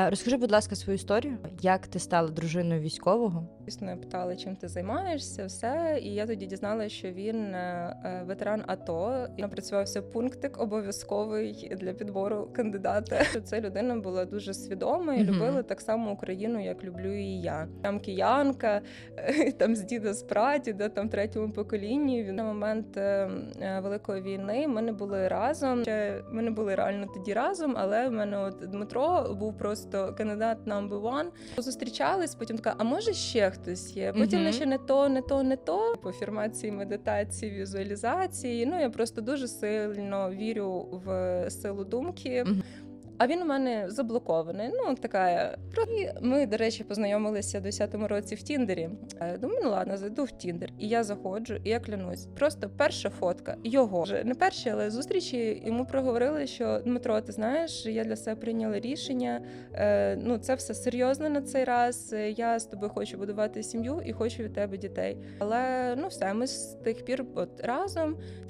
Е, Розкажи, будь ласка, свою історію, як ти стала дружиною військового? Звісно, питали, чим ти займаєшся, все. І я тоді дізналася, що він е, е, ветеран АТО і напрацювався пунктик обов'язковий для підбору кандидата. Це людина була дуже свідома і любила так само Україну, як люблю і я. Там киянка, е, там з діда з прадіда, там третьому поколінні. Він на момент великої війни ми не були разом. Ще Ми не були реально тоді разом, але в мене от Дмитро був просто кандидат number one. Зустрічались, потім така, а може ще хтось є? Потім mm ще не то, не то, не то. По фірмації медитації, візуалізації. Ну я просто дуже сильно вірю в силу думки. Мгм. А він у мене заблокований. Ну така. І ми, до речі, познайомилися в 10-му році в Тіндері. Е, Думаю, ну ладно, зайду в Тіндер. І я заходжу, і я клянусь. Просто перша фотка його вже не перші, але зустрічі йому проговорили, що Дмитро, ти знаєш, я для себе прийняла рішення. Е, ну, це все серйозно на цей раз. Е, Я з тобою хочу будувати сім'ю і хочу від тебе дітей. Але ну все, ми з тих пір от разом.